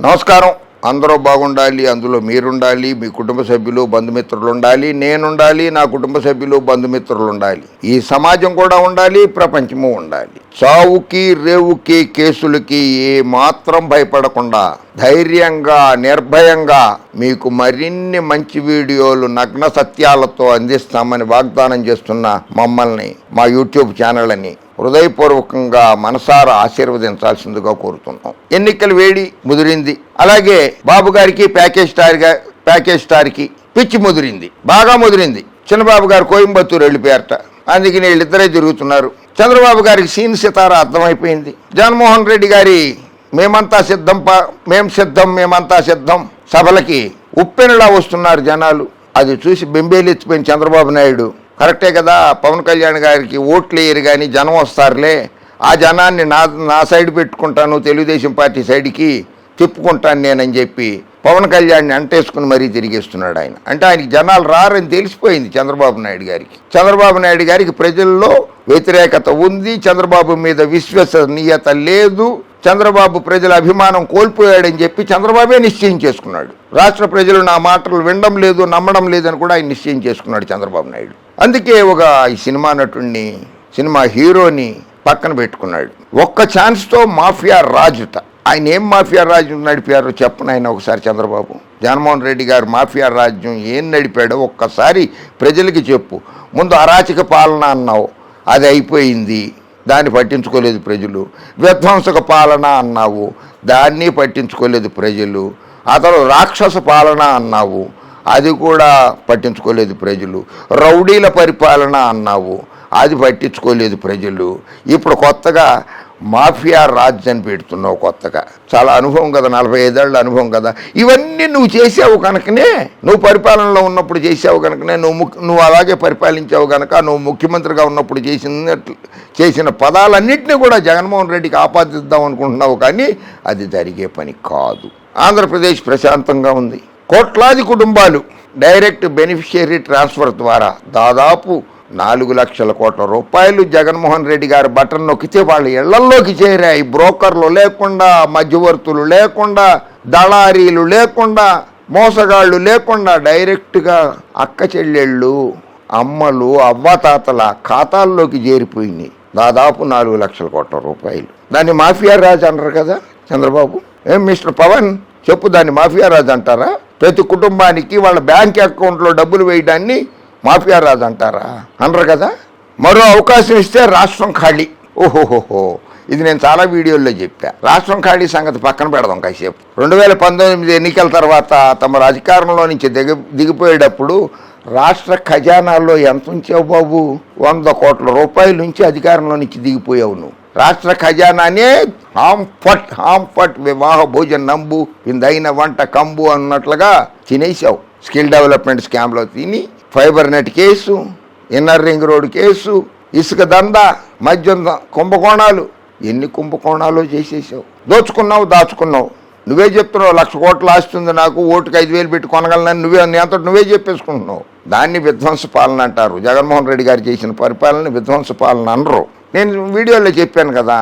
నమస్కారం. అందరూ బాగుండాలి అందులో మీరుండాలి మీ కుటుంబ సభ్యులు బంధుమిత్రులు ఉండాలి నేనుండాలి నా కుటుంబ సభ్యులు బంధుమిత్రులు ఉండాలి ఈ సమాజం కూడా ఉండాలి ప్రపంచము ఉండాలి. చావుకి రేవుకి కేసులకి ఏ మాత్రం భయపడకుండా ధైర్యంగా నిర్భయంగా మీకు మరిన్ని మంచి వీడియోలు నగ్న సత్యాలతో అందిస్తామని వాగ్దానం చేస్తున్న మమ్మల్ని మా యూట్యూబ్ ఛానల్ అని హృదయపూర్వకంగా మనసారా ఆశీర్వదించాల్సిందిగా కోరుతున్నాం. ఎన్నికల వేడి ముదిరింది. అలాగే బాబు గారికి ప్యాకేజ్ స్టార్గా ప్యాకేజ్ స్టార్కి పిచ్చి ముదిరింది. బాగా ముదిరింది. చిన్నబాబు గారు కోయంబత్తూరు వెళ్ళిపోయారట. అందుకని వీళ్ళిద్దరే తిరుగుతున్నారు. చంద్రబాబు గారికి సీన్ సితార అర్థమైపోయింది. జగన్మోహన్ రెడ్డి గారి మేమంతా సిద్ధం ప మేం సిద్ధం మేమంతా సిద్ధం సభలకి ఉప్పెనలా వస్తున్నారు జనాలు. అది చూసి బెంబేలెత్తిపోయిన చంద్రబాబు నాయుడు కరెక్టే కదా పవన్ కళ్యాణ్ గారికి ఓట్లు వేయరు కానీ జనం వస్తారులే. ఆ జనాన్ని నా నా సైడ్ పెట్టుకుంటాను తెలుగుదేశం పార్టీ సైడ్కి తిప్పుకుంటాను నేనని చెప్పి పవన్ కళ్యాణ్ని అంటేసుకుని మరీ తిరిగేస్తున్నాడు ఆయన. అంటే ఆయనకి జనాలు రారని తెలిసిపోయింది చంద్రబాబు నాయుడు గారికి. చంద్రబాబు నాయుడు గారికి ప్రజల్లో వ్యతిరేకత ఉంది చంద్రబాబు మీద విశ్వసనీయత లేదు చంద్రబాబు ప్రజల అభిమానం కోల్పోయాడని చెప్పి చంద్రబాబే నిశ్చయం చేసుకున్నాడు. రాష్ట్ర ప్రజలు నా మాటలు వినడం లేదు నమ్మడం లేదని కూడా ఆయన నిశ్చయం చేసుకున్నాడు చంద్రబాబు నాయుడు. అందుకే ఒక ఈ సినిమా నటుడిని సినిమా హీరోని పక్కన పెట్టుకున్నాడు. ఒక్క ఛాన్స్తో మాఫియా రాజుత. ఆయన ఏం మాఫియా రాజ్యం నడిపారో చెప్పను ఆయన ఒకసారి చంద్రబాబు. జగన్మోహన్ రెడ్డి గారు మాఫియా రాజ్యం ఏం నడిపాడో ఒక్కసారి ప్రజలకి చెప్పు. ముందు అరాచక పాలన అన్నావు. అది అయిపోయింది. దాన్ని పట్టించుకోలేదు ప్రజలు. విధ్వంసక పాలన అన్నావు. దాన్ని పట్టించుకోలేదు ప్రజలు. అతను రాక్షస పాలన అన్నావు. అది కూడా పట్టించుకోలేదు ప్రజలు. రౌడీల పరిపాలన అన్నావు అది పట్టించుకోలేదు ప్రజలు. ఇప్పుడు కొత్తగా మాఫియా రాజ్ అని పెడుతున్నావు కొత్తగా. చాలా అనుభవం కదా నలభై ఐదేళ్ళ అనుభవం కదా. ఇవన్నీ నువ్వు చేసావు కనుకనే నువ్వు పరిపాలనలో ఉన్నప్పుడు చేసావు కనుకనే నువ్వు నువ్వు అలాగే పరిపాలించావు కనుక నువ్వు ముఖ్యమంత్రిగా ఉన్నప్పుడు చేసిన చేసిన పదాలన్నింటినీ కూడా జగన్మోహన్ రెడ్డికి ఆపాదిద్దాం అనుకుంటున్నావు కానీ అది జరిగే పని కాదు. ఆంధ్రప్రదేశ్ ప్రశాంతంగా ఉంది. కోట్లాది కుటుంబాలు డైరెక్ట్ బెనిఫిషియరీ ట్రాన్స్ఫర్ ద్వారా దాదాపు నాలుగు లక్షల కోట్ల రూపాయలు జగన్మోహన్ రెడ్డి గారు బటన్ నొక్కితే వాళ్ళ ఇళ్ళల్లోకి చేరాయి. బ్రోకర్లు లేకుండా మధ్యవర్తులు లేకుండా దళారీలు లేకుండా మోసగాళ్ళు లేకుండా డైరెక్ట్గా అక్క చెల్లెళ్ళు అమ్మలు అవ్వాతాతల ఖాతాల్లోకి చేరిపోయినాయి. దాదాపు నాలుగు లక్షల కోట్ల రూపాయలు. దాన్ని మాఫియా రాజ్ అంటారు కదా చంద్రబాబు? ఏం మిస్టర్ పవన్? చెప్పు దాన్ని మాఫియా రాజ్ అంటారా? ప్రతి కుటుంబానికి వాళ్ళ బ్యాంక్ అకౌంట్లో డబ్బులు వేయడాన్ని మాఫియా రాజు అంటారా? అనరు కదా? మరో అవకాశం ఇస్తే రాష్ట్రం ఖాళీ. ఓహోహోహో. ఇది నేను చాలా వీడియోల్లో చెప్పా. రాష్ట్రం ఖాళీ సంగతి పక్కన పెడదాం కాసేపు. రెండు వేల పంతొమ్మిది ఎన్నికల తర్వాత తమ అధికారంలో నుంచి దిగ దిగిపోయేటప్పుడు రాష్ట్ర ఖజానాలో ఎంత ఉంచావు బాబు? వంద కోట్ల రూపాయల నుంచి అధికారంలో నుంచి దిగిపోయావు నువ్వు. రాష్ట్ర ఖజానానే హాంఫట్ హాంఫట్ వివాహ భోజన నంబు ఇందైన వంట కంబు అన్నట్లుగా తినేసావు స్కిల్ డెవలప్మెంట్ స్కామ్లో తిని fibre net case inner ring road case ఇసుక దందా మద్యం కుంభకోణాలు ఎన్ని కుంభకోణాలు చేసేసావు దోచుకున్నావు దాచుకున్నావు. నువ్వే చెప్తున్నావు లక్ష కోట్లు ఆస్తుంది నాకు ఓటుకి ఐదు వేలు పెట్టి కొనగలనని నువ్వే నీ అంతటి నువ్వే చెప్పేసుకుంటున్నావు. దాన్ని విధ్వంస పాలన అంటారు. జగన్మోహన్ రెడ్డి గారు చేసిన పరిపాలన విధ్వంస పాలన అనరు. నేను వీడియోలో చెప్పాను కదా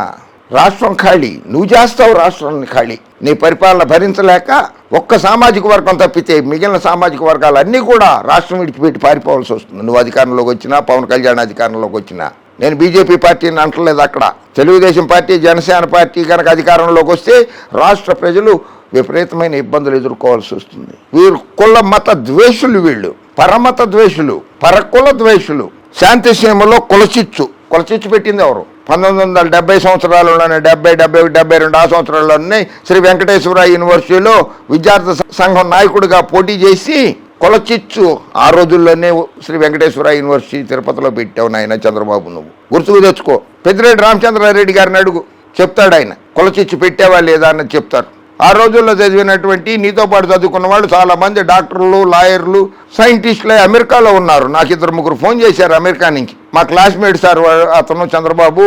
రాష్ట్రం ఖాళీ. నువ్వు చేస్తావు రాష్ట్రాన్ని ఖాళీ. నీ పరిపాలన భరించలేక ఒక్క సామాజిక వర్గం తప్పితే మిగిలిన సామాజిక వర్గాలు అన్నీ కూడా రాష్ట్రం విడిచిపెట్టి పారిపోవాల్సి వస్తుంది. నువ్వు అధికారంలోకి వచ్చినా పవన్ కళ్యాణ్ అధికారంలోకి వచ్చినా. నేను బీజేపీ పార్టీని అంటలేదు అక్కడ. తెలుగుదేశం పార్టీ జనసేన పార్టీ కనుక అధికారంలోకి వస్తే రాష్ట్ర ప్రజలు విపరీతమైన ఇబ్బందులు ఎదుర్కోవాల్సి వస్తుంది. వీరు కుల మత ద్వేషులు వీళ్ళు. పరమత ద్వేషులు పరకుల ద్వేషులు. శాంతి సీమలో కులచిచ్చు. కొలచిచ్చి పెట్టింది ఎవరు? పంతొమ్మిది వందల డెబ్బై సంవత్సరాలలోనే డెబ్బై డెబ్బై డెబ్బై రెండు ఆ సంవత్సరాల్లోనే శ్రీ వెంకటేశ్వర యూనివర్సిటీలో విద్యార్థి సంఘం నాయకుడిగా పోటీ చేసి కొలచిచ్చు ఆ రోజుల్లోనే శ్రీ వెంకటేశ్వర యూనివర్సిటీ తిరుపతిలో పెట్టావు నాయన చంద్రబాబు నువ్వు. గుర్తుకు తెచ్చుకో. పెద్దిరెడ్డి రామచంద్రారెడ్డి గారిని అడుగు. చెప్తాడు ఆయన. కొలచిచ్చు పెట్టావా లేదా అని చెప్తారు. ఆ రోజుల్లో చదివినటువంటి నీతో పాటు చదువుకున్న వాళ్ళు చాలామంది డాక్టర్లు లాయర్లు సైంటిస్టులు అమెరికాలో ఉన్నారు. నాకు ఇద్దరు ముగ్గురు ఫోన్ చేశారు అమెరికా నుంచి. మా క్లాస్మేట్ సార్ అతను చంద్రబాబు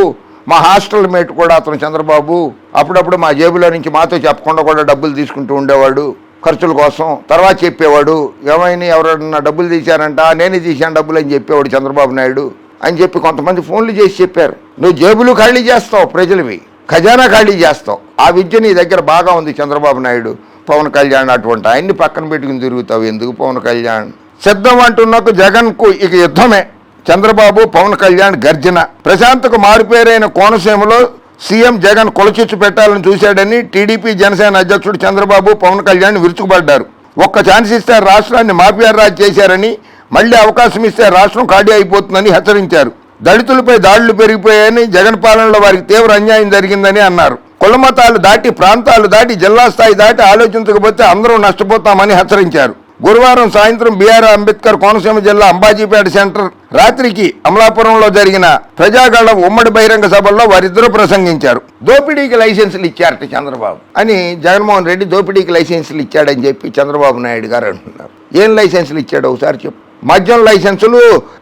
మా హాస్టల్ మేట్ కూడా అతను చంద్రబాబు. అప్పుడప్పుడు మా జేబులో నుంచి మాతో చెప్పకుండా కూడా డబ్బులు తీసుకుంటూ ఉండేవాడు ఖర్చుల కోసం. తర్వాత చెప్పేవాడు ఏమైనా ఎవరైనా డబ్బులు తీశారంట? నేనే తీశాను డబ్బులు అని చెప్పేవాడు చంద్రబాబు నాయుడు అని చెప్పి కొంతమంది ఫోన్లు చేసి చెప్పారు. నువ్వు జేబులు ఖాళీ చేస్తావు ప్రజలవి. ఖజానా ఖాళీ చేస్తావు. ఆ విద్య నీ దగ్గర బాగా ఉంది చంద్రబాబు నాయుడు పవన్ కళ్యాణ్ అటువంటి. ఆయన్ని పక్కన పెట్టుకుని తిరుగుతావు. ఎందుకు పవన్ కళ్యాణ్? సిద్ధం అంటున్నకు జగన్కు ఇక యుద్ధమే. చంద్రబాబు పవన్ కళ్యాణ్ గర్జన. ప్రశాంత్కు మారుపేరైన కోనసీమలో సీఎం జగన్ కొలచిచ్చు పెట్టాలని చూశాడని టీడీపీ జనసేన అధ్యక్షుడు చంద్రబాబు పవన్ కళ్యాణ్ విరుచుకుపడ్డారు. ఒక్క ఛాన్స్ ఇస్తే రాష్ట్రాన్ని మాఫియా రాజ్ చేశారని మళ్ళీ అవకాశం ఇస్తే రాష్ట్రం ఖాళీ అయిపోతుందని హెచ్చరించారు. దళితులపై దాడులు పెరిగిపోయాయని జగన్ పాలనలో వారికి తీవ్ర అన్యాయం జరిగిందని అన్నారు. కులమతాలు దాటి ప్రాంతాలు దాటి జిల్లా స్థాయి దాటి ఆలోచించకపోతే అందరూ నష్టపోతామని హెచ్చరించారు. గురువారం సాయంత్రం బీఆర్ అంబేద్కర్ కోనసీమ జిల్లా అంబాజీపేట సెంటర్ రాత్రికి అమలాపురంలో జరిగిన ప్రజాగళ ఉమ్మడి బహిరంగ సభల్లో వారిద్దరూ ప్రసంగించారు. దోపిడీకి లైసెన్సులు ఇచ్చారట చంద్రబాబు అని జగన్మోహన్ రెడ్డి దోపిడీకి లైసెన్సులు ఇచ్చాడని చెప్పి చంద్రబాబు నాయుడు గారు అంటున్నారు. ఏం లైసెన్సులు ఇచ్చాడో ఒకసారి చెప్పు. మద్యం లైసెన్సులు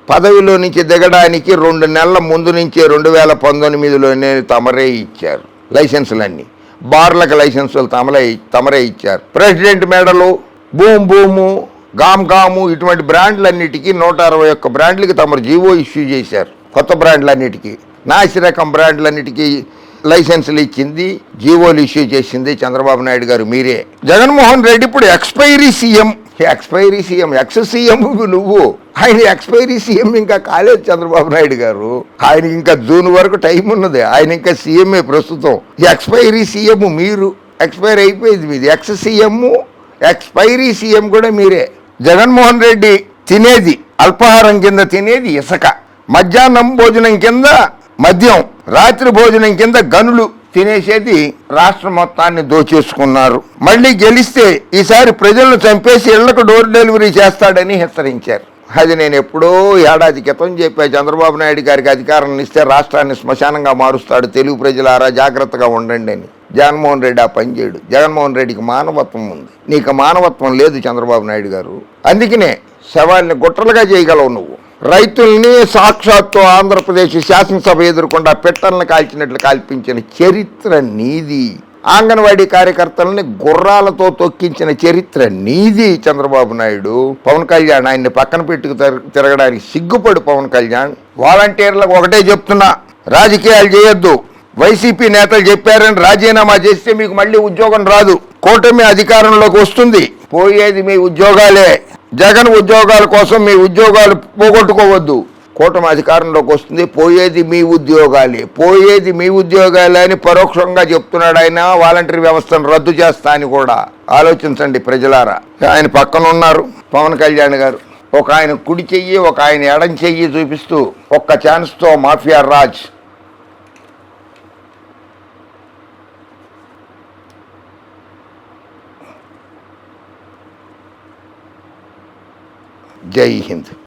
పదవిలో నుంచి దిగడానికి రెండు నెలల ముందు నుంచి రెండు వేల పంతొమ్మిదిలోనే తమరే ఇచ్చారు లైసెన్సులన్నీ. బార్లకు లైసెన్సులు తమరే తమరే ఇచ్చారు. ప్రెసిడెంట్ మెడలు బూమ్ బూము గామ్ గాము ఇటువంటి బ్రాండ్లన్నిటికీ నూట అరవై ఒక్క బ్రాండ్లకి తమరు జీవో ఇష్యూ చేశారు. కొత్త బ్రాండ్లన్నిటికీ. నాసి రకం బ్రాండ్లన్నిటికీ లైసెన్సులు ఇచ్చింది జీవోలు ఇష్యూ చేసింది చంద్రబాబు నాయుడు గారు మీరే. జగన్మోహన్ రెడ్డి ఇప్పుడు expiry CM. Expiry CM ex CM నువ్వు. ఆయన ఎక్స్పైరీ సీఎం ఇంకా కాలేదు చంద్రబాబు నాయుడు గారు. ఆయన ఇంకా జూన్ వరకు టైం ఉన్నది. ఆయన ఇంకా సీఎంఏ ప్రస్తుతం. ఎక్స్పైరీ సీఎం మీరు. ఎక్స్పైర్ అయిపోయింది మీది. ఎక్స్ సీఎం ఎక్స్పైరీ సీఎం కూడా మీరే. జగన్మోహన్ రెడ్డి తినేది అల్పాహారం కింద తినేది ఇసుక. మధ్యాహ్నం భోజనం కింద మద్యం రాత్రి భోజనం కింద గనులు. తినేసేది రాష్ట్రం మొత్తాన్ని దోచేసుకున్నారు. మళ్ళీ గెలిస్తే ఈసారి ప్రజలను చంపేసి ఇళ్ళకు డోర్ డెలివరీ చేస్తాడని హెచ్చరించారు. అది నేను ఎప్పుడో ఏడాది క్రితం చెప్పా. చంద్రబాబు నాయుడు గారికి అధికారం ఇస్తే రాష్ట్రాన్ని శ్మశానంగా మారుస్తాడు. తెలుగు ప్రజలారా జాగ్రత్తగా ఉండండి అని. జగన్మోహన్ రెడ్డి ఆ పని చేయడు. జగన్మోహన్ రెడ్డికి మానవత్వం ఉంది. నీకు మానవత్వం లేదు చంద్రబాబు నాయుడు గారు. అందుకనే శవాల్ని గుట్టలుగా చేయగలవు నువ్వు. రైతుల్ని సాక్షాత్తు ఆంధ్రప్రదేశ్ శాసనసభ ఎదుర్కొండా పెట్టలను కాల్చినట్లు కాల్పించిన చరిత్ర నీది. ఆంగన్వాడీ కార్యకర్తలని గుర్రాలతో తొక్కించిన చరిత్ర నీది చంద్రబాబు నాయుడు. పవన్ కళ్యాణ్ ఆయన్ని పక్కన పెట్టుకు తిరగడానికి సిగ్గుపడు పవన్ కళ్యాణ్. వాలంటీర్లకు ఒకటే చెప్తున్నా రాజకీయాలు చేయొద్దు. వైసీపీ నేతలు చెప్పారని రాజీనామా చేస్తే మీకు మళ్ళీ ఉద్యోగం రాదు. కూటమి అధికారంలోకి వస్తుంది. పోయేది మీ ఉద్యోగాలే. జగన్ ఉద్యోగాల కోసం మీ ఉద్యోగాలు పోగొట్టుకోవద్దు. కూటమి అధికారంలోకి వస్తుంది. పోయేది మీ ఉద్యోగాలే. పోయేది మీ ఉద్యోగాలే అని పరోక్షంగా చెప్తున్నాడు ఆయన. వాలంటరీ వ్యవస్థను రద్దు చేస్తా అని కూడా. ఆలోచించండి ప్రజలారా. ఆయన పక్కన ఉన్నారు పవన్ కళ్యాణ్ గారు. ఒక ఆయన కుడి చెయ్యి ఒక ఆయన ఎడం చెయ్యి చూపిస్తూ ఒక్క ఛాన్స్తో మాఫియా రాజ్ ജയ് ഹിന്ദ്.